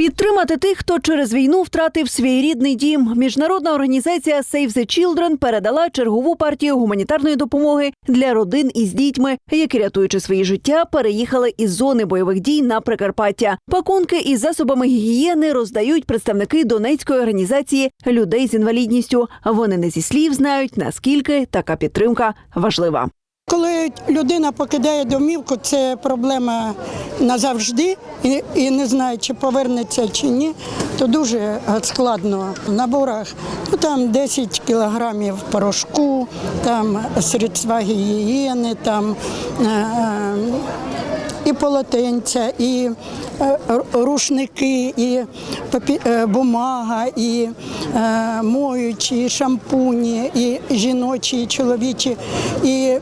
Підтримати тих, хто через війну втратив свій рідний дім. Міжнародна організація Save the Children передала чергову партію гуманітарної допомоги для родин із дітьми, які рятуючи свої життя, переїхали із зони бойових дій на Прикарпаття. Пакунки із засобами гігієни роздають представники Донецької організації людей з інвалідністю. Вони не зі слів знають наскільки така підтримка важлива. Коли людина покидає домівку, це проблема назавжди і, не знає, чи повернеться чи ні, то дуже складно. В наборах ну, там 10 кілограмів порошку, там средства гігієни, там е, е, і полотенця, і е, рушники, і е, бумага, і е, моючі, і шампуні, і жіночі, і чоловічі, і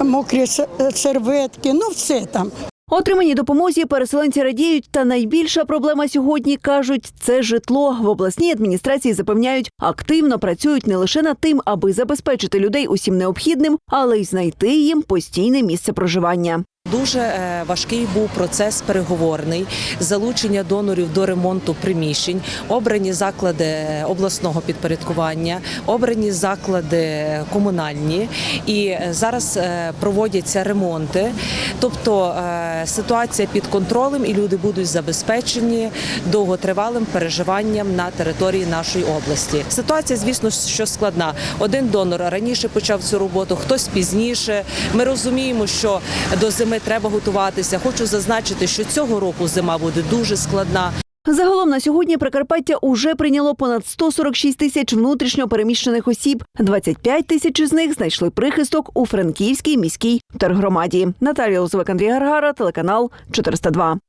мокрі серветки, ну все там. Отримані допомозі переселенці радіють, та найбільша проблема сьогодні кажуть це житло. В обласній адміністрації запевняють, активно працюють не лише над тим, аби забезпечити людей усім необхідним, але й знайти їм постійне місце проживання. Дуже е, важкий був процес переговорний, залучення донорів до ремонту приміщень, обрані заклади обласного підпорядкування, обрані заклади комунальні, і е, зараз е, проводяться ремонти. Тобто е, ситуація під контролем, і люди будуть забезпечені довготривалим переживанням на території нашої області. Ситуація, звісно, що складна. Один донор раніше почав цю роботу, хтось пізніше. Ми розуміємо, що до зими треба готуватися. Хочу зазначити, що цього року зима буде дуже складна. Загалом на сьогодні Прикарпаття уже прийняло понад 146 тисяч внутрішньо переміщених осіб. 25 тисяч із них знайшли прихисток у Франківській міській тергромаді. Наталія Лозовик, Андрій Гаргара, телеканал 402.